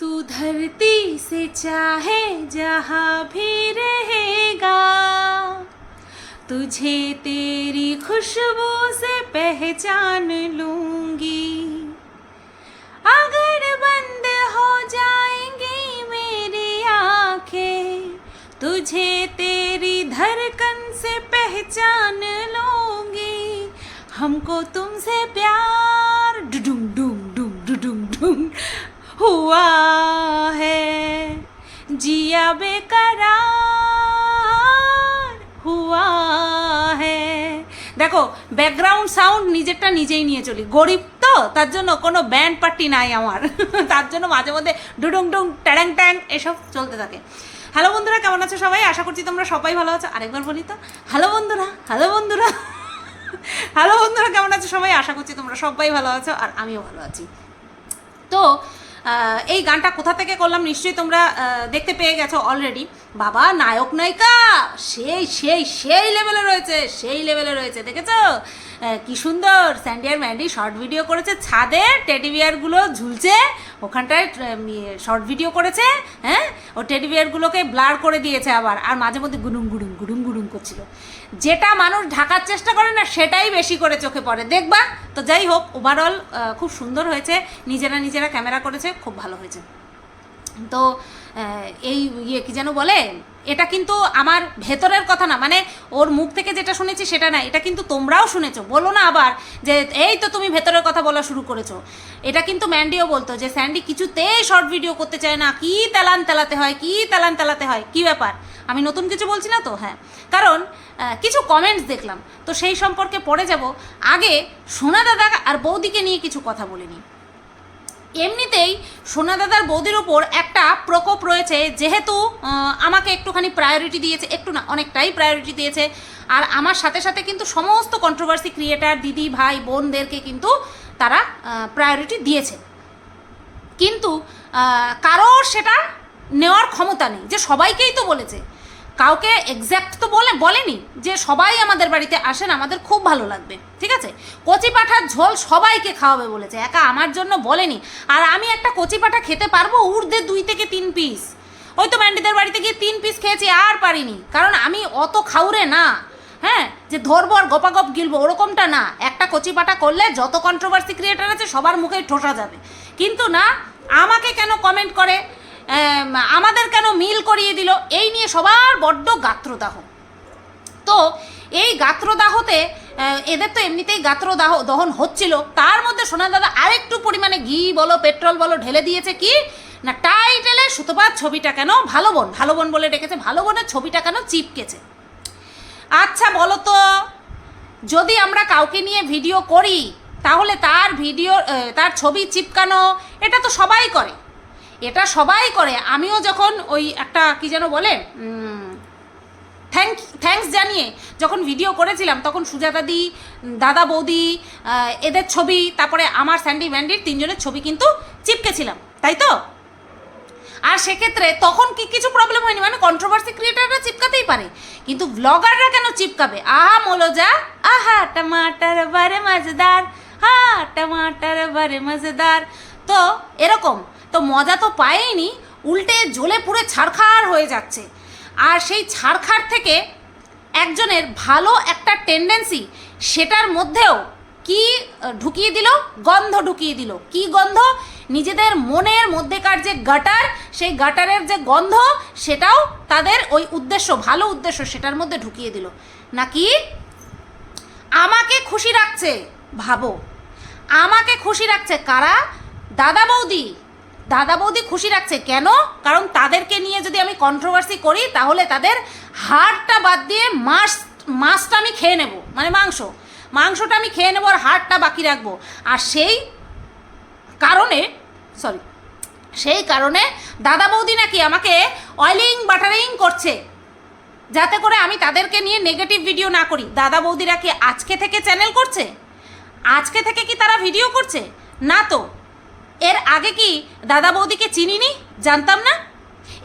तू धरती से चाहे जहाँ भी रहेगा, तुझे तेरी खुशबू से पहचान लूँगी। अगर बंद हो जाएँगी मेरी आँखें, तुझे तेरी धड़कन से पहचान लूँगी। हमको तुमसे प्यार, डुडुम डुम डुम डुडुम डुम। हुआ है जिया बेकरार हुआ है দেখো ব্যাকগ্রাউন্ড সাউন্ড নিজেরটা নিজেই নিয়ে চলি গরিব তো তার জন্য কোনো ব্যান্ড পার্টি নাই আমার তার জন্য মাঝে মধ্যে ডুডুং ডুং ট্যাং ট্যাং এসব চলতে থাকে হ্যালো বন্ধুরা কেমন আছো সবাই আশা করছি তোমরা সবাই ভালো আছো আরেকবার বলি তো হ্যালো বন্ধুরা হ্যালো বন্ধুরা হ্যালো বন্ধুরা কেমন আছো সবাই আশা করছি তোমরা সবাই ভালো আছো আর আমিও ভালো আছি তো আহ, এই গানটা কোথা থেকে করলাম নিশ্চয়ই তোমরা দেখতে পেয়ে গেছো অলরেডি বাবা, নায়ক নায়িকা! সেই সেই সেই লেভেলে রয়েছে, সেই লেভেলে রয়েছে, দেখেছ? কি সুন্দর। স্যান্ডিয়ার ম্যান্ডি শর্ট ভিডিও করেছে, ছাদে টেডি বিয়ারগুলো ঝুলছে। ওখানটায় শর্ট ভিডিও করেছে হ্যাঁ? ও টেডি বিয়ারগুলোকে ব্লার করে দিয়েছে আবার, আর মাঝে মধ্যে গুডুম গুডুম গুডুম গুডুম করছিল। যেটা মানুষ ঢাকার চেষ্টা করে না, সেটাই বেশি করে চোখে পড়ে। দেখবা, তো যাই হোক ওভারঅল খুব সুন্দর হয়েছে। নিজেরা নিজেরা ক্যামেরা করেছে, খুব ভালো হয়েছে। তো এই ইয়ে কি যেন বলে এটা কিন্তু আমার ভেতরের কথা না মানে ওর মুখ থেকে যেটা শুনেছি সেটা না, এটা কিন্তু তোমরাও শুনেছো। বলো না আবার যে এই তো তুমি ভেতরের কথা বলা শুরু করেছ। এটা কিন্তু ম্যান্ডিও বলতো যে, স্যান্ডি কিছুতেই শর্ট ভিডিও করতে চায় না, কি তেলান তেলাতে হয়, কি তেলান তেলাতে হয়, কি ব্যাপার? আমি নতুন কিছু বলছি না তো? হ্যাঁ। কারণ কিছু কমেন্টস দেখলাম। তো সেই সম্পর্কে পড়ে যাব। আগে সোনা দাদা আর বৌদিকে নিয়ে কিছু কথা বলে এমনিতেই সোনাদাদার বৌদির ওপর একটা প্রকোপ রয়েছে, যেহেতু আমাকে একটুখানি প্রায়োরিটি দিয়েছে, একটু না, অনেকটাই প্রায়োরিটি দিয়েছে। আর আমার সাথে সাথে কিন্তু সমস্ত কন্ট্রোভার্সি ক্রিয়েটার দিদি, ভাই, বোনদেরকে কিন্তু তারা প্রায়োরিটি দিয়েছে। কিন্তু কারোর সেটা নেওয়ার ক্ষমতা নেই, যে সবাইকেই তো বলেছে। কাউকে এক্স্যাক্ট তো বলে, বলেনি যে সবাই আমাদের বাড়িতে আসেন, আমাদের খুব ভালো লাগবে, ঠিক আছে? কচি পাঠার ঝোল সবাইকে খাওয়াবে বলেছে, একা আমার জন্য বলেনি। আর আমি একটা কচি পাঠা খেতে পারব ঊর্ধ্বে দুই থেকে তিন পিস ওই তো ম্যান্ডিদের বাড়িতে গিয়ে তিন পিস খেয়েছি, আর পারিনি। কারণ আমি অত খাউরে না হ্যাঁ? যে ধরবো আর গপাগপ গিলবো, ওরকমটা না। একটা কচি পাটা করলে যত কন্ট্রোভার্সি ক্রিয়েটার আছে, সবার মুখেই ঠোসা যাবে। কিন্তু না, আমাকে কেন কমেন্ট করে? আমাদের কেন মিল করিয়ে দিল? এই নিয়ে সবার বড্ড গাত্রদাহ। তো এই গাত্রদাহতে এদের তো এমনিতেই গাত্রদাহ দহন হচ্ছিল। তার মধ্যে সোনা দাদা আরেকটু পরিমাণে ঘি বলো, পেট্রোল বলো, ঢেলে দিয়েছে কি? না, টাইটেলে সুতোপাত ছবিটা কেন? ভালো বোন ভালো বোন বলে ডেকেছে। ভালো বোনের ছবিটা কেন চিপকেছে? আচ্ছা বলো তো, যদি আমরা কাউকে নিয়ে ভিডিও করি, তাহলে তার ভিডিও তার ছবি চিপকানো, এটা তো সবাই করে। এটা সবাই করে। আমিও যখন ওই একটা কি যেন বলে থ্যাংক থ্যাঙ্কস জানিয়ে যখন ভিডিও করেছিলাম, তখন সুজাতাদি দাদা বৌদি এদের ছবি, তারপরে আমার স্যান্ডি ম্যান্ডির তিনজনের ছবি কিন্তু চিপকেছিলাম, তাই তো? আর সেক্ষেত্রে তখন কি কিছু প্রবলেম হয়নি? মানে কন্ট্রোভার্সি ক্রিয়েটাররা চিপকাতেই পারে, কিন্তু ব্লগাররা কেন চিপকাবে? আহা, মলোজা, আহা টমাটার বারে মজেদার, হা টমাটার বারে মজেদার। তো এরকম তো মজা তো পায়নি উল্টে জ্বলে পুড়ে ছাড়খাড় হয়ে যাচ্ছে। আর সেই ছাড়খাড় থেকে একজনের ভালো একটা টেন্ডেন্সি সেটার মধ্যেও কি ঢুকিয়ে দিল? গন্ধ ঢুকিয়ে দিল। কি গন্ধ? নিজেদের মনের মধ্যেকার যে গাটার সেই গাটারের যে গন্ধ, সেটাও তাদের ওই উদ্দেশ্য, ভালো উদ্দেশ্য, সেটার মধ্যে ঢুকিয়ে দিল। নাকি? আমাকে খুশি রাখছে, ভাবো। আমাকে খুশি রাখছে কারা? দাদা বৌদি। দাদা বৌদি খুশি রাখছে। কেন? কারণ তাদেরকে নিয়ে যদি আমি কন্ট্রোভার্সি করি, তাহলে তাদের হাড়টা বাদ দিয়ে মাছ মাছটা আমি খেয়ে নেব। মানে মাংস। মাংসটা আমি খেয়ে নেব আর হাড়টা বাকি রাখব। আর সেই কারণে সরি সেই কারণে দাদা বৌদি নাকি আমাকে অয়েলিং বাটারিং করছে। যাতে করে আমি তাদেরকে নিয়ে নেগেটিভ ভিডিও না করি। দাদা বৌদিরা কি আজকে থেকে চ্যানেল করছে? আজকে থেকে কি তারা ভিডিও করছে? না তো। এর আগে কি দাদা বৌদিকে চিনিনি? জানতাম না।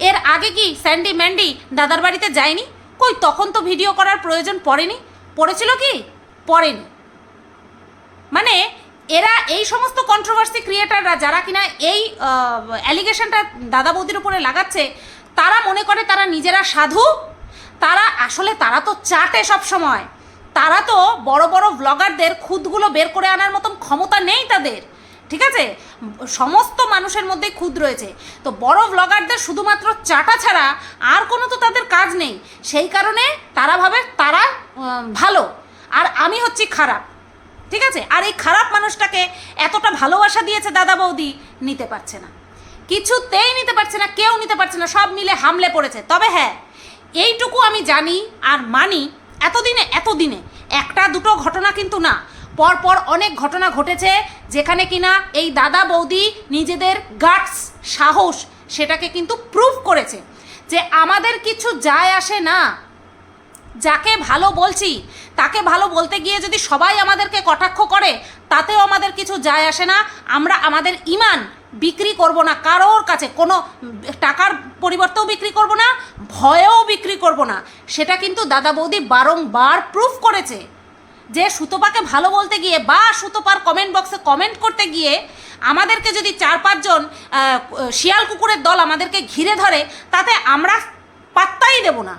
এর আগে কি স্যান্ডি ম্যান্ডি দাদার বাড়িতে যায়নি? কই, তখন তো ভিডিও করার প্রয়োজন পড়েনি। পড়েছিল কি? পড়েনি। মানে এরা এই সমস্ত কন্ট্রোভার্সি ক্রিয়েটাররা যারা কিনা এই অ্যালিগেশনটা দাদা বৌদির উপরে লাগাচ্ছে, তারা মনে করে তারা নিজেরা সাধু? তারা, আসলে তারা তো চাটে সব সময় তারা তো বড় বড় ব্লগারদের খুদগুলো বের করে আনার মতন ক্ষমতা নেই তাদের। ঠিক আছে? সমস্ত মানুষের মধ্যেই খুদ রয়েছে। তো বড় ব্লগারদের শুধুমাত্র চাটা ছাড়া আর কোনো তো তাদের কাজ নেই। সেই কারণে তারা ভাবে তারা ভালো। আর আমি হচ্ছি খারাপ। ঠিক আছে? আর এই খারাপ মানুষটাকে এতটা ভালোবাসা দিয়েছে দাদা বৌদি, নিতে পারছে না। কিছুতেই নিতে পারছে না, কেউ নিতে পারছে না, সব মিলে হামলে পড়েছে। তবে হ্যাঁ এইটুকু আমি জানি আর মানি এতদিনে এতদিনে একটা দুটো ঘটনা কিন্তু না। পরপর অনেক ঘটনা ঘটেছে যেখানে কিনা এই দাদা বৌদি নিজেদের গাটস সাহস সেটাকে কিন্তু প্রুভ করেছে যে আমাদের কিছু যায় আসে না। যাকে ভালো বলছি, তাকে ভালো বলতে গিয়ে যদি সবাই আমাদেরকে কটাক্ষ করে, তাতেও আমাদের কিছু যায় আসে না। আমরা আমাদের ইমান বিক্রি করব না, কারোর কাছে কোনো টাকার পরিবর্তেও বিক্রি করব না, ভয়েও বিক্রি করব না। সেটা কিন্তু দাদা বৌদি বারংবার প্রুফ করেছে। যে সুতোপাকে ভালো বলতে গিয়ে বা সুতোপার কমেন্ট বক্সে কমেন্ট করতে গিয়ে আমাদেরকে যদি চার পাঁচজন শিয়াল কুকুরের দল আমাদেরকে ঘিরে ধরে, তাতে আমরা পাত্তাই দেব না।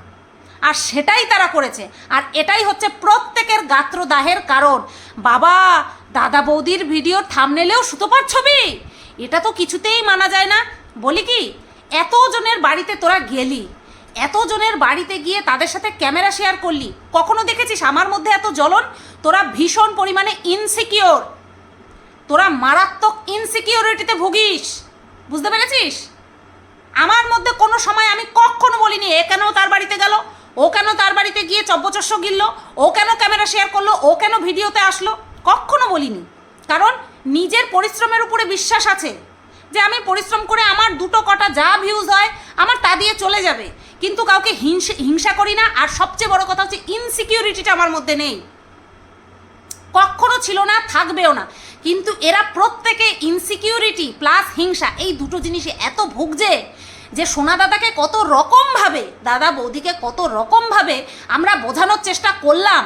আর সেটাই তারা করেছে। আর এটাই হচ্ছে প্রত্যেকের গাত্রদাহের কারণ। বাবা, দাদা বৌদির ভিডিও থামনেলেও সুতোপার ছবি! এটা তো কিছুতেই মানা যায় না। বলি কি, এতজনের বাড়িতে তোরা গেলি। এতজনের বাড়িতে গিয়ে তাদের সাথে ক্যামেরা শেয়ার করলি। কখনো দেখেছিস আমার মধ্যে এত জ্বলন? তোরা ভীষণ পরিমাণে ইনসিকিওর তোরা মারাত্মক ইনসিকিউরিটিতে ভুগিস। বুঝতে পেরেছিস? আমার মধ্যে কোনো সময় আমি কখনো বলিনি, এ কেন তার বাড়িতে গেল? ও কেন তার বাড়িতে গিয়ে চব্বচস্য গিলল? ও কেন ক্যামেরা শেয়ার করল? ও কেন ভিডিওতে আসলো? কখনো বলিনি। কারণ নিজের পরিশ্রমের উপরে বিশ্বাস আছে। যে আমি পরিশ্রম করে আমার দুটো কটা যা ভিউজ হয়, আমার তা দিয়ে চলে যাবে। কিন্তু কাউকে হিংসা হিংসা করি না, আর সবচেয়ে বড় কথা হচ্ছে ইনসিকিউরিটিটা আমার মধ্যে নেই। কখনো ছিল না, থাকবেও না। কিন্তু এরা প্রত্যেকে ইনসিকিউরিটি প্লাস হিংসা, এই দুটো জিনিসে এত ভুগছে যে সোনা দাদাকে কত রকমভাবে, দাদা বৌদিকে কত রকমভাবে আমরা বোঝানোর চেষ্টা করলাম,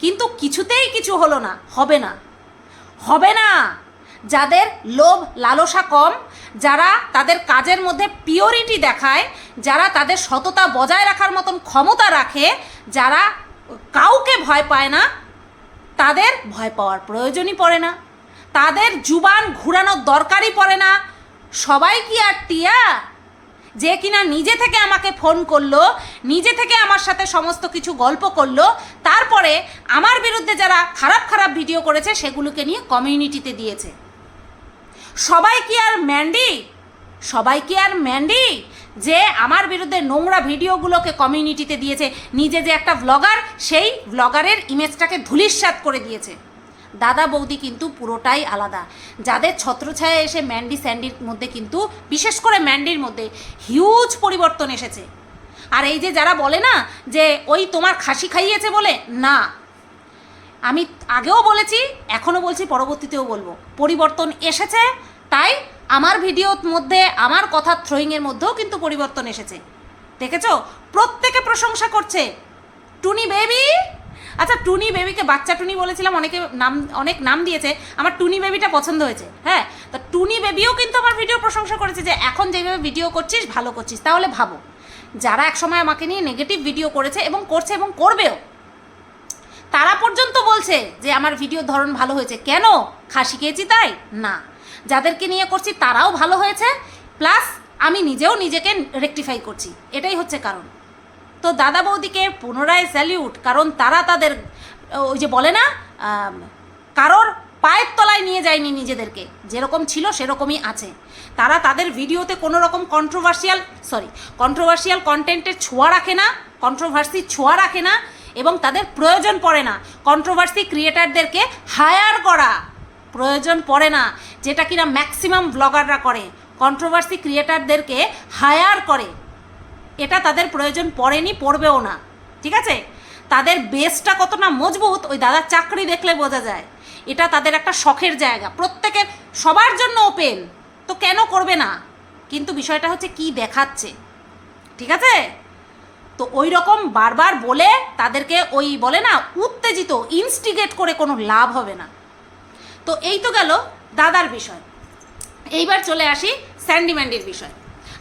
কিন্তু কিছুতেই কিছু হলো না, হবে না। হবে না। যাদের লোভ লালসা কম যারা তাদের কাজের মধ্যে পিওরিটি দেখায়, যারা তাদের সততা বজায় রাখার মতন ক্ষমতা রাখে, যারা কাউকে ভয় পায় না, তাদের ভয় পাওয়ার প্রয়োজনই পড়ে না। তাদের জুবান ঘুরানোর দরকারই পড়ে না। সবাই কি আর টিয়া? যে কিনা নিজে থেকে আমাকে ফোন করল, নিজে থেকে আমার সাথে সমস্ত কিছু গল্প করল, তারপরে আমার বিরুদ্ধে যারা খারাপ খারাপ ভিডিও করেছে, সেগুলোকে নিয়ে কমিউনিটিতে দিয়েছে। সবাই কি আর ম্যান্ডি? সবাই কি আর ম্যান্ডি? যে আমার বিরুদ্ধে নোংরা ভিডিওগুলোকে কমিউনিটিতে দিয়েছে, নিজে যে একটা ব্লগার সেই ব্লগারের ইমেজটাকে ধুলিস্বাত করে দিয়েছে। দাদা বৌদি কিন্তু পুরোটাই আলাদা। যাদের ছত্রছায়া এসে ম্যান্ডি স্যান্ডির মধ্যে কিন্তু, বিশেষ করে ম্যান্ডির মধ্যে হিউজ পরিবর্তন এসেছে। আর এই যে যারা বলে না যে, ওই তোমার খাসি খাইয়েছে বলে? না। আমি আগেও বলেছি, এখনও বলছি, পরবর্তীতেও বলব। পরিবর্তন এসেছে, তাই আমার ভিডিওর মধ্যে, আমার কথা থ্রোয়িংয়ের মধ্যেও কিন্তু পরিবর্তন এসেছে। দেখেছ? প্রত্যেকে প্রশংসা করছে। টুনি বেবি? আচ্ছা টুনি বেবিকে বাচ্চা টুনি বলেছিলাম, অনেকে নাম, অনেক নাম দিয়েছে। আমার টুনি বেবিটা পছন্দ হয়েছে হ্যাঁ? তো টুনি বেবিও কিন্তু আমার ভিডিও প্রশংসা করেছে যে, এখন যেভাবে ভিডিও করছিস, ভালো করছিস। তাহলে ভাবো, যারা একসময় আমাকে নিয়ে নেগেটিভ ভিডিও করেছে এবং করছে এবং করবেও তারা পর্যন্ত বলছে যে আমার ভিডিওর ধরন ভালো হয়েছে। কেন? খাসি খেয়েছি তাই? না। যাদেরকে নিয়ে করছি তারাও ভালো হয়েছে। প্লাস আমি নিজেও নিজেকে রেকটিফাই করছি। এটাই হচ্ছে কারণ। তো দাদা বৌদিকে পুনরায় স্যালিউট কারণ তারা তাদের, ওই যে বলে না কারোর পায়ের তলায় নিয়ে যায়নি নিজেদেরকে। যেরকম ছিল সেরকমই আছে। তারা তাদের ভিডিওতে কোনো রকম কন্ট্রোভার্সিয়াল সরি কন্ট্রোভার্সিয়াল কন্টেন্টের ছোঁয়া রাখে না কন্ট্রোভার্সি ছোঁয়া রাখে না। এবং তাদের প্রয়োজন পড়ে না। কন্ট্রোভার্সি ক্রিয়েটারদেরকে হায়ার করা প্রয়োজন পড়ে না, যেটা কিনা ম্যাক্সিমাম ব্লগাররা করে। কন্ট্রোভার্সি ক্রিয়েটারদেরকে হায়ার করে। এটা তাদের প্রয়োজন পড়েনি, পড়বেও না। ঠিক আছে? তাদের বেসটা কত না মজবুত, ওই দাদার চাকরি দেখলে বোঝা যায়। এটা তাদের একটা শখের জায়গা। প্রত্যেকের সবার জন্য ওপেন তো কেন করবে না? কিন্তু বিষয়টা হচ্ছে কি দেখাচ্ছে। ঠিক আছে? তো ওই রকম বারবার বলে তাদেরকে ওই বলে না, উত্তেজিত ইনস্টিগেট করে কোনো লাভ হবে না। তো এই তো গেল দাদার বিষয়। এইবার চলে আসি স্যান্ডি ম্যান্ডির বিষয়।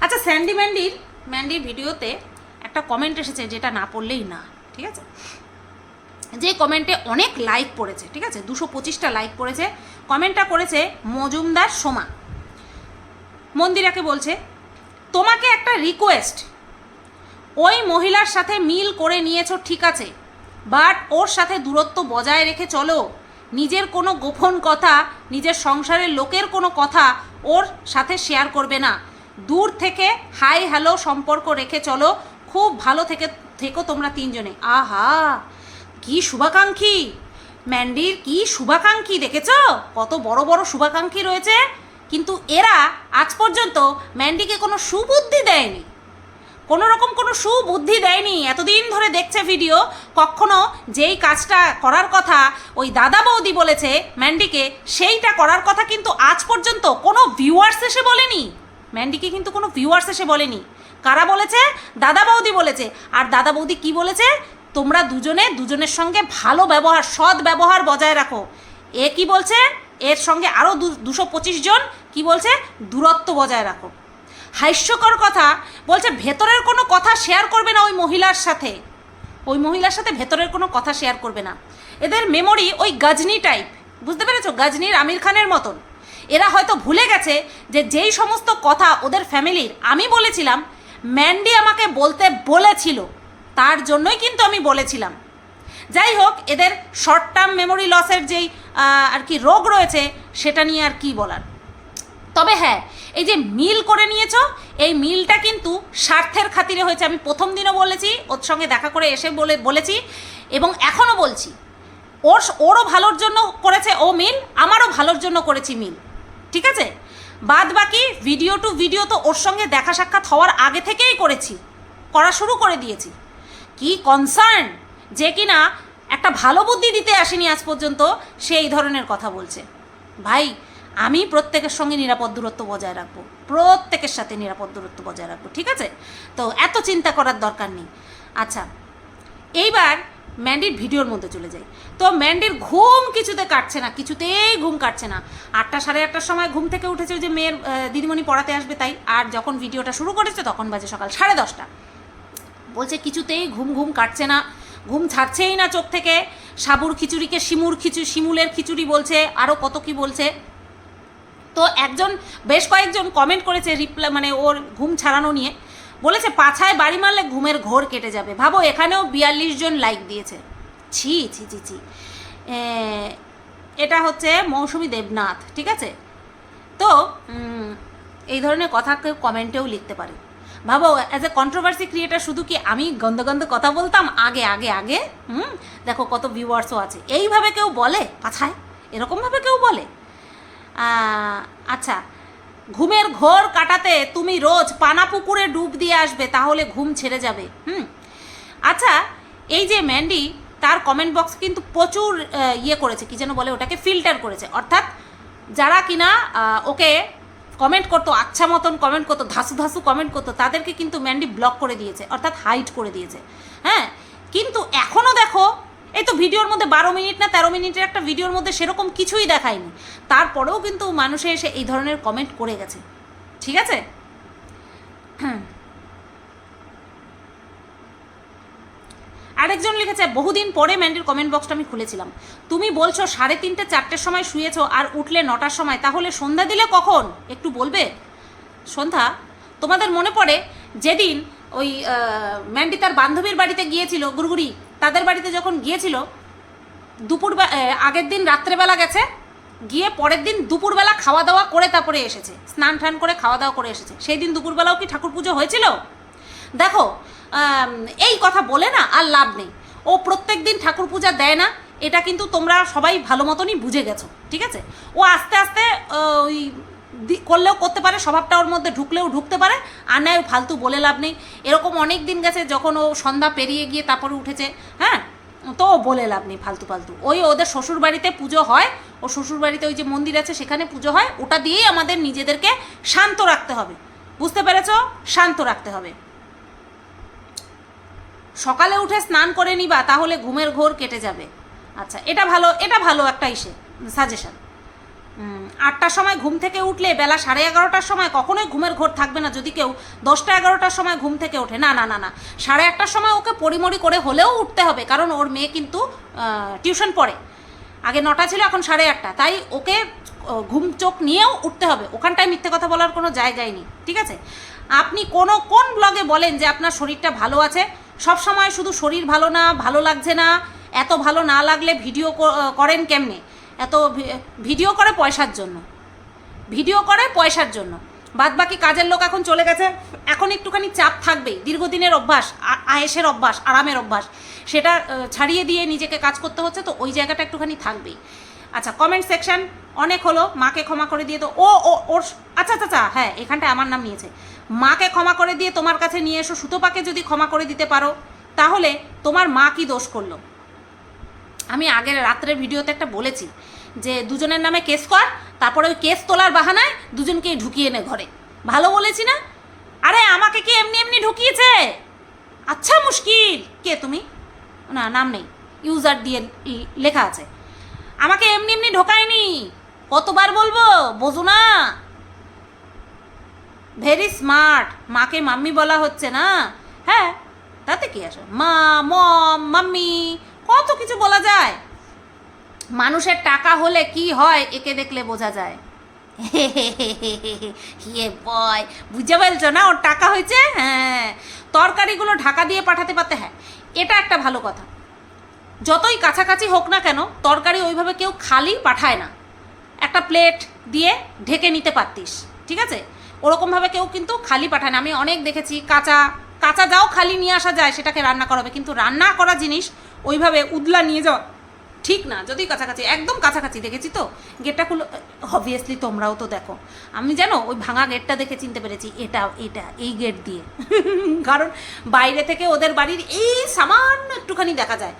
আচ্ছা স্যান্ডি ম্যান্ডির ম্যান্ডির ভিডিওতে একটা কমেন্ট এসেছে যেটা না পড়লেই না, ঠিক আছে? যে কমেন্টে অনেক লাইক পড়েছে, ঠিক আছে? দুশো পঁচিশটা লাইক পড়েছে। কমেন্টটা করেছে মজুমদার সোমা। মন্দিরাকে বলছে, তোমাকে একটা রিকোয়েস্ট ওই মহিলার সাথে মিল করে নিয়েছো, ঠিক আছে। বাট ওর সাথে দূরত্ব বজায় রেখে চলো। নিজের কোনো গোপন কথা, নিজের সংসারের লোকের কোনো কথা ওর সাথে শেয়ার করবে না। দূর থেকে হাই হ্যালো সম্পর্ক রেখে চলো। খুব ভালো থেকে, থেকো তোমরা তিনজনে। আহা! কি শুভাকাঙ্ক্ষী! ম্যান্ডির কি শুভাকাঙ্ক্ষী দেখেছ? কত বড় বড় শুভাকাঙ্ক্ষী রয়েছে। কিন্তু এরা আজ পর্যন্ত ম্যান্ডিকে কোনো সুবুদ্ধি দেয়নি। কোনো রকম কোনো সুবুদ্ধি দেয়নি। এতদিন ধরে দেখছে ভিডিও। কখনো যেই কাজটা করার কথা ওই দাদা বৌদি বলেছে, ম্যান্ডিকে, সেইটা করার কথা কিন্তু আজ পর্যন্ত কোনো ভিউয়ার্স এসে বলেনি। ম্যান্ডিকে কিন্তু কোনো ভিউয়ার্স এসে বলেনি। কারা বলেছে? দাদা বৌদি বলেছে। আর দাদা বৌদি কি বলেছে? তোমরা দুজনে দুজনের সঙ্গে ভালো ব্যবহার, সৎ ব্যবহার বজায় রাখো। এ কি বলছে? এর সঙ্গে আরও দুশো পঁচিশ জন কি বলছে? দূরত্ব বজায় রাখো। হাস্যকর কথা বলছে, ভেতরের কোনো কথা শেয়ার করবে না ওই মহিলার সাথে। ওই মহিলার সাথে ভেতরের কোনো কথা শেয়ার করবে না। এদের মেমোরি ওই গজনি টাইপ বুঝতে পেরেছ? গজনির আমির খানের মতন। এরা হয়তো ভুলে গেছে যে যেই সমস্ত কথা ওদের ফ্যামিলির, আমি বলেছিলাম, ম্যান্ডি আমাকে বলতে বলেছিল। তার জন্যই কিন্তু আমি বলেছিলাম। যাই হোক, এদের শর্ট টার্ম মেমোরি লসের যেই আর কি রোগ রয়েছে, সেটা নিয়ে আর কি বলার? তবে হ্যাঁ এই যে মিল করে নিয়েছো, এই মিলটা কিন্তু স্বার্থের খাতিরে হয়েছে। আমি প্রথম দিনও বলেছি, ওর সঙ্গে দেখা করে এসে বলে, বলেছি এবং এখনও বলছি, ওর ওরও ভালোর জন্য করেছে ও মিল, আমারও ভালোর জন্য করেছি মিল। ঠিক আছে? বাদ বাকি ভিডিও টু ভিডিও তো ওর সঙ্গে দেখা সাক্ষাৎ হওয়ার আগে থেকেই করেছি, করা শুরু করে দিয়েছি। কি কনসার্ন যে কিনা একটা ভালো বুদ্ধি দিতে আসেনি আজ পর্যন্ত, সে এই ধরনের কথা বলছে। ভাই আমি প্রত্যেকের সঙ্গে নিরাপদ দূরত্ব বজায় রাখব। প্রত্যেকের সাথে নিরাপদ দূরত্ব বজায় রাখব, ঠিক আছে? তো এত চিন্তা করার দরকার নেই। আচ্ছা এইবার ম্যান্ডির ভিডিওর মধ্যে চলে যাই। তো ম্যান্ডির ঘুম কিছুতে কাটছে না, কিছুতেই ঘুম কাটছে না। আটটা সাড়ে আটটার সময় ঘুম থেকে উঠেছে যে মেয়ের দিদিমণি পড়াতে আসবে তাই। আর যখন ভিডিওটা শুরু করেছে তখন বাজে সকাল সাড়ে দশটা। বলছে কিছুতেই ঘুম ঘুম কাটছে না, ঘুম ছাড়ছেই না চোখ থেকে। সাবুর খিচুড়িকে শিমুর খিচুড়ি শিমুলের খিচুড়ি বলছে আরও কত কি বলছে। তো একজন, বেশ কয়েকজন কমেন্ট করেছে রিপ্লাই মানে ওর ঘুম ছাড়ানো নিয়ে। বলেছে, পাছায় বাড়ি মারলে ঘুমের ঘোর কেটে যাবে। ভাবো, এখানেও বিয়াল্লিশ জন লাইক দিয়েছে। ছি ছি ছি ছি। এটা হচ্ছে মৌসুমী দেবনাথ, ঠিক আছে? তো এই ধরনের কথা কেউ কমেন্টেও লিখতে পারে। ভাবো অ্যাজ এ কন্ট্রোভার্সি ক্রিয়েটার শুধু কি আমি গন্ধ গন্ধ কথা বলতাম? আগে আগে আগে, হুম? দেখো, কত ভিউয়ার্সও আছে। এইভাবে কেউ বলে? পাছায়? এরকমভাবে কেউ বলে? আচ্ছা ঘুমের ঘোর কাটাতে তুমি রোজ পানা পুকুরে ডুব দিয়ে আসবে, তাহলে ঘুম ছেড়ে যাবে, হুম? আচ্ছা এই যে ম্যান্ডি, তার কমেন্ট বক্স কিন্তু প্রচুর ইয়ে করেছে, কি যেন বলে ওটাকে ফিল্টার করেছে। অর্থাৎ যারা কিনা ওকে কমেন্ট করতো আচ্ছা মতন কমেন্ট করতো, ধাসু ধাসু কমেন্ট করতো, তাদেরকে কিন্তু ম্যান্ডি ব্লক করে দিয়েছে, অর্থাৎ হাইট করে দিয়েছে হ্যাঁ? কিন্তু এখনও দেখো এই তো ভিডিওর মধ্যে বারো মিনিট না তেরো মিনিটের একটা ভিডিওর মধ্যে সেরকম কিছুই দেখায়নি। তারপরেও কিন্তু মানুষে এসে এই ধরনের কমেন্ট করে গেছে। ঠিক আছে? আরেকজন লিখেছে, বহুদিন পরে ম্যান্ডির কমেন্ট বক্সটা আমি খুলেছিলাম। তুমি বলছো সাড়ে তিনটে চারটের সময় শুয়েছো আর উঠলে নটার সময়, তাহলে সন্ধ্যা দিলে কখন? একটু বলবে? সন্ধ্যা, তোমাদের মনে পড়ে? যেদিন ওই ম্যান্ডি তার বান্ধবীর বাড়িতে গিয়েছিল, গুড়গুড়ি তাদের বাড়িতে যখন গিয়েছিল, দুপুর আগের দিন রাত্রেবেলা গেছে, গিয়ে পরের দিন দুপুরবেলা খাওয়া দাওয়া করে তারপরে এসেছে, স্নান টান করে খাওয়া দাওয়া করে এসেছে। সেই দিন দুপুরবেলাও কি ঠাকুর পুজো হয়েছিল? দেখো এই কথা বলে না আর লাভ নেই। ও প্রত্যেক দিন ঠাকুর পূজা দেয় না, এটা কিন্তু তোমরা সবাই ভালো মতনই বুঝে গেছো, ঠিক আছে? ও আস্তে আস্তে ওই করলেও করতে পারে, স্বভাবটা ওর মধ্যে ঢুকলেও ঢুকতে পারে, আর নয় ফালতু বলে লাভ নেই। এরকম অনেক দিন গেছে যখন ও সন্ধ্যা পেরিয়ে গিয়ে তারপরে উঠেছে হ্যাঁ? তো ও বলে লাভ নেই ফালতু ফালতু। ওই ওদের শ্বশুর বাড়িতে পুজো হয়, ও শ্বশুর বাড়িতে ওই যে মন্দির আছে সেখানে পুজো হয়, ওটা দিয়েই আমাদের নিজেদেরকে শান্ত রাখতে হবে। বুঝতে পেরেছ? শান্ত রাখতে হবে। সকালে উঠে স্নান করে নিবা, তাহলে ঘুমের ঘোর কেটে যাবে। আচ্ছা এটা ভালো এটা ভালো একটা ইসে সাজেশন আটটার সময় ঘুম থেকে উঠলে বেলা সাড়ে এগারোটার সময় কখনোই ঘুমের ঘোর থাকবে না। যদি কেউ দশটা এগারোটার সময় ঘুম থেকে ওঠে, না না না না। সাড়ে আটটার সময় ওকে পরিমরি করে হলেও উঠতে হবে, কারণ ওর মেয়ে কিন্তু টিউশন পড়ে। আগে নটা ছিল, এখন সাড়ে আটটা। তাই ওকে ঘুম চোখ নিয়েও উঠতে হবে। ওখানটায় মিথ্যে কথা বলার কোনো জায়গাই নেই, ঠিক আছে? আপনি কোনো, কোন ব্লগে বলেন যে আপনার শরীরটা ভালো আছে? সব সময় শুধু শরীর ভালো না, ভালো লাগছে না, এত ভালো না লাগলে ভিডিও করেন কেমনে? এত ভিডিও করে পয়সার জন্য। ভিডিও করে পয়সার জন্য। বাদ বাকি কাজের লোক এখন চলে গেছে। এখন একটুখানি চাপ থাকবেই। দীর্ঘদিনের অভ্যাস আয়েসের অভ্যাস, আরামের অভ্যাস, সেটা ছাড়িয়ে দিয়ে নিজেকে কাজ করতে হচ্ছে, তো ওই জায়গাটা একটুখানি থাকবেই। আচ্ছা কমেন্ট সেকশন অনেক হলো। মাকে ক্ষমা করে দিয়ে তো, ও ও, ওর আচ্ছা আচ্ছা আচ্ছা হ্যাঁ এখানটা আমার নাম নিয়েছে। মাকে ক্ষমা করে দিয়ে তোমার কাছে নিয়ে এসো, সুতোপাকে যদি ক্ষমা করে দিতে পারো, তাহলে তোমার মা কি দোষ করল? আমি আগের রাত্রের ভিডিওতে একটা বলেছি যে দুজনের নামে কেস কর, তারপরে ওই কেস তোলার বাহানায় দুজনকেই ঢুকিয়ে নে ঘরে। ভালো বলেছি না? আরে, আমাকে কি এমনি এমনি ঢুকিয়েছে? আচ্ছা মুশকিল। কে তুমি? না, নাম নেই। ইউজার দিয়ে লেখা আছে। আমাকে এমনি এমনি ঢোকায়নি। কতবার বলব? বোঝো না। ভেরি স্মার্ট মাকে মাম্মি বলা হচ্ছে না? হ্যাঁ তাতে কি আসে? মা, মম, মাম্মি। কত কিছু বলা যায়। মানুষের টাকা হলে কি হয়, একে দেখলে বোঝা যায়। ইয়ে বয় বুঝতে পারছ না? ওর টাকা হয়েছে? হ্যাঁ। তরকারিগুলো ঢাকা দিয়ে পাঠাতে পারতে হ্যাঁ। এটা একটা ভালো কথা। যতই কাছাকাছি হোক না কেন, তরকারি ওইভাবে কেউ খালি পাঠায় না। একটা প্লেট দিয়ে ঢেকে নিতে পারতিস, ঠিক আছে? ওরকমভাবে কেউ কিন্তু খালি পাঠায় না। আমি অনেক দেখেছি, কাঁচা কাঁচা যাও খালি নিয়ে আসা যায়, সেটাকে রান্না করা হবে কিন্তু রান্না করা জিনিস ওইভাবে উদলা নিয়ে যাওয়া ঠিক না যদি কাছাকাছি, একদম কাছাকাছি, দেখেছি তো? গেটটা খুলে অবভিয়াসলি তোমরাও তো দেখো। আমি জানো ওই ভাঙা গেটটা দেখে চিনতে পেরেছি, এটা এটা, এই গেট দিয়ে। কারণ বাইরে থেকে ওদের বাড়ির এই সামান্য একটুখানি দেখা যায়।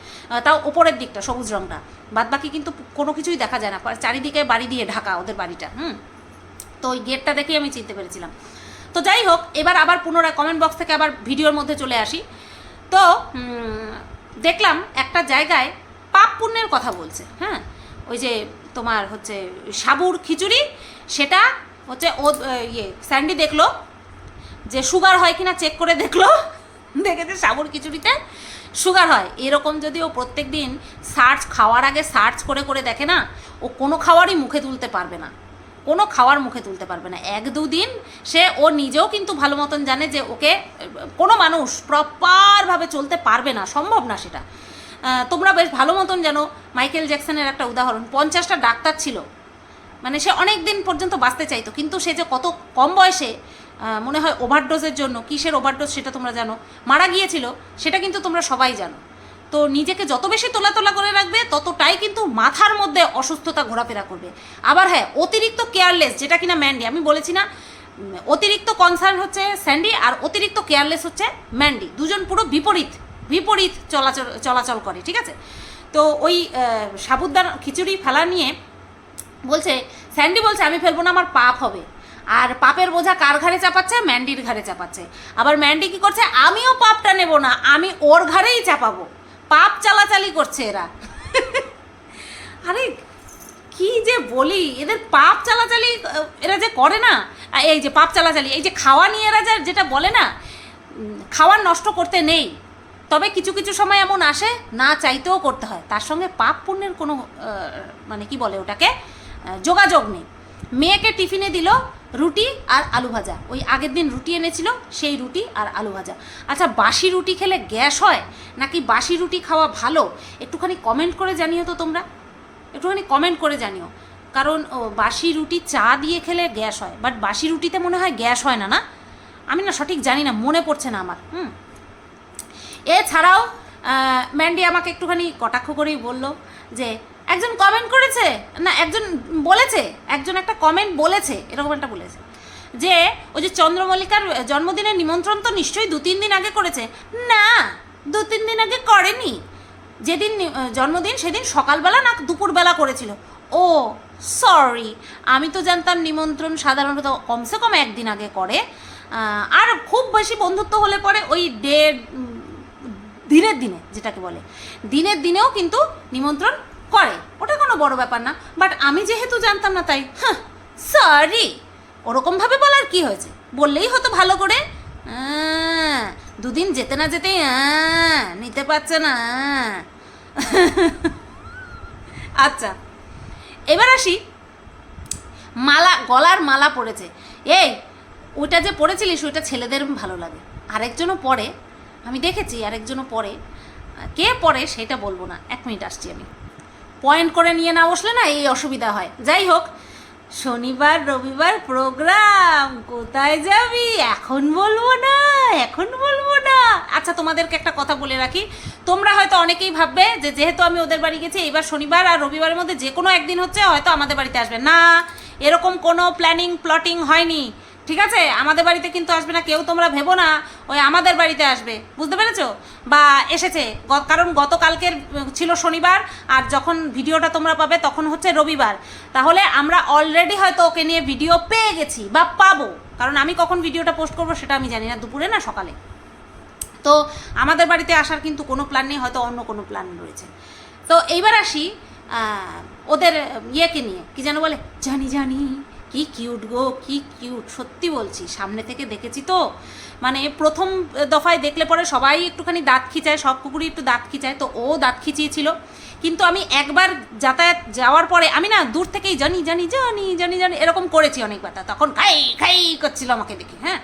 তাও ওপরের দিকটা, সবুজ রঙটা বাদ বাকি কিন্তু কোনো কিছুই দেখা যায় না চারিদিকে বাড়ি দিয়ে ঢাকা ওদের বাড়িটা, হুম? তো ওই গেটটা দেখেই আমি চিনতে পেরেছিলাম। তো যাই হোক, এবার আবার পুনরায় কমেন্ট বক্স থেকে আবার ভিডিওর মধ্যে চলে আসি। তো দেখলাম একটা জায়গায় পাপ পুণ্যের কথা বলছে হ্যাঁ? ওই যে তোমার হচ্ছে সাবুর খিচুড়ি, সেটা হচ্ছে ও ইয়ে স্যান্ডি দেখল, যে সুগার হয় কিনা চেক করে দেখল, দেখেছে সাবুর খিচুড়িতে সুগার হয়। এরকম যদি ও প্রত্যেক দিন সার্চ, খাওয়ার আগে সার্চ করে করে দেখে না, ও কোনো খাওয়ারই মুখে তুলতে পারবে না। কোনো খাওয়ার মুখে তুলতে পারবে না। এক দুদিন সে ও নিজেও কিন্তু ভালো মতন জানে যে ওকে, কোনো মানুষ প্রপারভাবে চলতে পারবে না, সম্ভব না সেটা। তোমরা বেশ ভালো মতন জানো, মাইকেল জ্যাকসনের একটা উদাহরণ, পঞ্চাশটা ডাক্তার ছিল। মানে সে অনেক দিন পর্যন্ত বাঁচতে চাইতো, কিন্তু সে যে কত কম বয়সে মনে হয় ওভারডোজের জন্য, কিসের ওভারডোজ সেটা তোমরা জানো, মারা গিয়েছিল, সেটা কিন্তু তোমরা সবাই জানো। তো নিজেকে যত বেশি তোলা তোলা করে রাখবে, ততটাই কিন্তু মাথার মধ্যে অসুস্থতা ঘোরাফেরা করবে। আবার হ্যাঁ অতিরিক্ত কেয়ারলেস, যেটা কিনা ম্যান্ডি, আমি বলেছি না অতিরিক্ত কনসার্ন হচ্ছে স্যান্ডি আর অতিরিক্ত কেয়ারলেস হচ্ছে ম্যান্ডি। দুজন পুরো বিপরীত বিপরীত চলাচল চলাচল করে, ঠিক আছে? তো ওই সাবুদানা খিচুড়ি ফেলা নিয়ে বলছে, স্যান্ডি বলছে, আমি ফেলব না, আমার পাপ হবে। আর পাপের বোঝা কার ঘাড়ে চাপাচ্ছে? ম্যান্ডির ঘাড়ে চাপাচ্ছে। আবার ম্যান্ডি কি করছে? আমিও পাপটা নেব না, আমি ওর ঘাড়েই চাপাবো। পাপ চালাচালি করছে এরা। আরে, কি যে বলি, এদের পাপ চালাচালি, এরা যে করে না এই যে পাপ চালাচালি, এই যে খাওয়া নিয়ে এরা যেটা বলে না খাওয়ার নষ্ট করতে নেই। তবে কিছু কিছু সময় এমন আসে, না চাইতেও করতে হয়। তার সঙ্গে পাপ পুণ্যের কোনো মানে কি বলে ওটাকে যোগাযোগ নেই। মেয়েকে টিফিনে দিল রুটি আর আলু ভাজা। ওই আগের দিন রুটি এনেছিল, সেই রুটি আর আলু ভাজা। আচ্ছা বাসি রুটি খেলে গ্যাস হয়, নাকি বাসি রুটি খাওয়া ভালো? একটুখানি কমেন্ট করে জানিও তো তোমরা। একটুখানি কমেন্ট করে জানিও। কারণ বাসি রুটি চা দিয়ে খেলে গ্যাস হয়। বাট বাসি রুটিতে মনে হয় গ্যাস হয় না না? আমি না সঠিক জানি না, মনে পড়ছে না আমার। হুম। এছাড়াও ম্যান্ডি আমাকে একটুখানি কটাক্ষ করেই বলল যে একজন কমেন্ট করেছে, না, একজন বলেছে, একজন একটা কমেন্ট বলেছে, এরকম একটা বলেছে, যে ওই যে চন্দ্রমল্লিকার জন্মদিনের নিমন্ত্রণ তো নিশ্চয়ই দু তিন দিন আগে করেছে। না, দু তিন দিন আগে করেনি। যেদিন জন্মদিন সেদিন সকালবেলা না দুপুরবেলা করেছিল। ও সরি আমি তো জানতাম নিমন্ত্রণ সাধারণত কমসে কম একদিন আগে করে। আর খুব বেশি বন্ধুত্ব হলে পরে ওই ডে দিনের দিনে, যেটাকে বলে, দিনের দিনেও কিন্তু নিমন্ত্রণ করে, ওটা কোনো বড় ব্যাপার না। বাট আমি যেহেতু জানতাম না তাই হ্যাঁ সরি ওরকমভাবে বলার কি হয়েছে? বললেই হতো ভালো করে। দুদিন যেতে না যেতেই নিতে পারছে না। আচ্ছা এবার আসি। মালা, গলার মালা পড়েছে। এই, ওইটা যে পড়েছিলিস ওইটা ছেলেদের ভালো লাগে। আরেকজনও পরে আমি দেখেছি আরেকজনও পরে কে পরে সেটা বলব না। এক মিনিট আসছি আমি। পয়েন্ট করে নিয়ে না বসলে না এই অসুবিধা হয়। যাই হোক, শনিবার, রবিবার প্রোগ্রাম কোথায় যাবি? এখন বলব না, এখন বলব না। আচ্ছা তোমাদেরকে একটা কথা বলে রাখি। তোমরা হয়তো অনেকেই ভাববে যে যেহেতু আমি ওদের বাড়ি গেছি এবার শনিবার আর রবিবারের মধ্যে যে কোনো একদিন হচ্ছে হয়তো আমাদের বাড়িতে আসবে। না, এরকম কোনো প্ল্যানিং প্লটিং হয়নি। ঠিক আছে? আমাদের বাড়িতে কিন্তু আসবে না, কেউ তোমরা ভেবো না, ওই আমাদের বাড়িতে আসবে। বুঝতে পেরেছ? বা এসেছে কারণ গতকালকের ছিল শনিবার, আর যখন ভিডিওটা তোমরা পাবে তখন হচ্ছে রবিবার। তাহলে আমরা অলরেডি হয়তো ওকে নিয়ে ভিডিও পেয়ে গেছি, বা পাবো। কারণ আমি কখন ভিডিওটা পোস্ট করব সেটা আমি জানি না, দুপুরে না সকালে। তো আমাদের বাড়িতে আসার কিন্তু কোনো প্ল্যান নেই, হয়তো অন্য কোনো প্ল্যান রয়েছে। তো এইবার আসি ওদের ইয়েকে নিয়ে। কি যেন বলে? জানি জানি। কি কিউট গো, কি কিউট সত্যি বলছি, সামনে থেকে দেখেছি তো। মানে প্রথম দফায় দেখলে পরে সবাই একটুখানি দাঁত খিচায়, সব কুকুরই একটু দাঁত খিচায়, তো ও দাঁত খিচিয়েছিল। কিন্তু আমি একবার যাতায়াত যাওয়ার পরে, আমি না দূর থেকেই জানি জানি জানি জানি জানি, এরকম করেছি অনেকবার তখন খাই খাই করছিল আমাকে দেখি হ্যাঁ।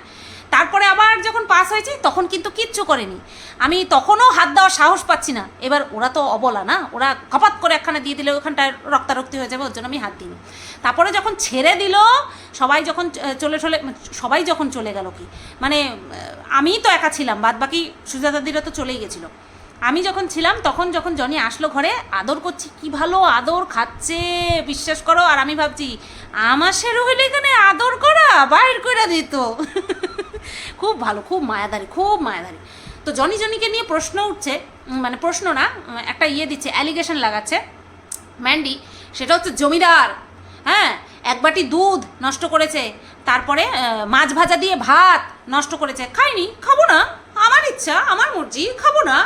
তারপরে আবার যখন পাস হয়েছি, তখন কিন্তু কিচ্ছু করেনি। আমি তখনও হাত দেওয়ার সাহস পাচ্ছি না। এবার ওরা তো অবলা না? ওরা কপাত করে একখানা দিয়ে দিলে ওখানটায় রক্তারক্তি হয়ে যাবে, ওর জন্য আমি হাত দিইনি। তারপরে যখন ছেড়ে দিল, সবাই যখন চলে চলে সবাই যখন চলে গেল কি? মানে আমি তো একা ছিলাম বাদ বাকি সুজাতাদিরা তো চলেই গেছিল। আমি যখন ছিলাম, তখন যখন জনি আসলো ঘরে, আদর করছি, কি ভালো আদর খাচ্ছে, বিশ্বাস করো। আর আমি ভাবছি, আমার সে রহিলে এখানে আদর করা, বাইর করে দিত। খুব ভালো, খুব মায়াদারি খুব মায়াদারি। তো জনি জনিকে নিয়ে প্রশ্ন উঠছে মানে প্রশ্ন না একটা ইয়ে দিচ্ছে অ্যালিগেশন লাগাচ্ছে। ম্যান্ডি সেটা হচ্ছে জমিদার। হ্যাঁ এক বাটি দুধ নষ্ট করেছে, তারপরে মাছ ভাজা দিয়ে ভাত নষ্ট করেছে। খাইনি, খাব না, আমার ইচ্ছা, আমার মর্জি, খাব না।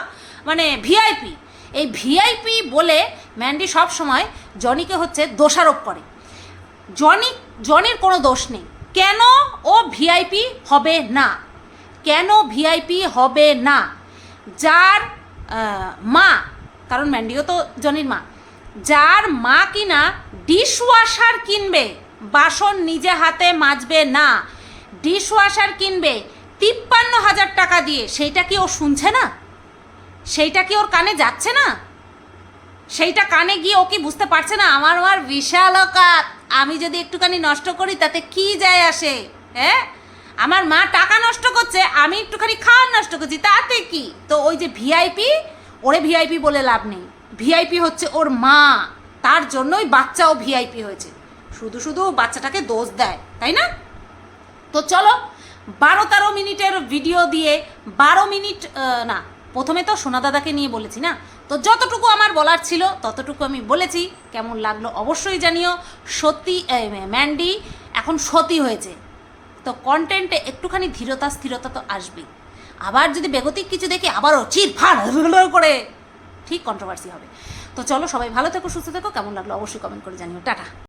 মানে ভিআইপি এই ভিআইপি বলে ম্যান্ডি সব সময় জনিকে হচ্ছে দোষারোপ করে। জনি জনির কোনো দোষ নেই। কেন ও ভিআইপি হবে না? কেন ভিআইপি হবে না? যার মা, কারণ ম্যান্ডিও তো জনির মা, যার মা কিনা ডিশওয়াশার কিনবে, বাসন নিজে হাতে মাজবে না ডিশওয়াশার কিনবে, তিপ্পান্ন হাজার টাকা দিয়ে, সেইটা কি ও শুনছে না? সেইটা কি ওর কানে যাচ্ছে না? সেইটা কানে গিয়ে ও কি বুঝতে পারছে না? আমার আমার বিশাল অকাত। আমি যদি একটুখানি নষ্ট করি, তাতে কি যায় আসে? হ্যাঁ আমার মা টাকা নষ্ট করছে, আমি একটুখানি খাওয়ার নষ্ট করছি, তাতে কি? তো ওই যে ভিআইপি ওরে ভিআইপি বলে লাভ নেই। ভিআইপি হচ্ছে ওর মা। তার জন্যই বাচ্চাও ভিআইপি হয়েছে। শুধু শুধু বাচ্চাটাকে দোষ দেয়, তাই না? তো চলো, বারো তেরো মিনিটের ভিডিও দিয়ে, বারো মিনিট না প্রথমে তো সোনা দাদাকে নিয়ে বলেছি না? তো যতটুকু আমার বলার ছিল ততটুকু আমি বলেছি। কেমন লাগল অবশ্যই জানিও। এই, ম্যান্ডি এখন সতী হয়েছে। তো কন্টেন্টে একটুখানি ধীরতা স্থিরতা তো আসবেই। আবার যদি বেগতিক কিছু দেখি আবারও চির ফাড় করে ঠিক কন্ট্রোভার্সি হবে। তো চলো সবাই ভালো থেকো সুস্থ থেকো। কেমন লাগল অবশ্যই কমেন্ট করে জানিও। টাটা।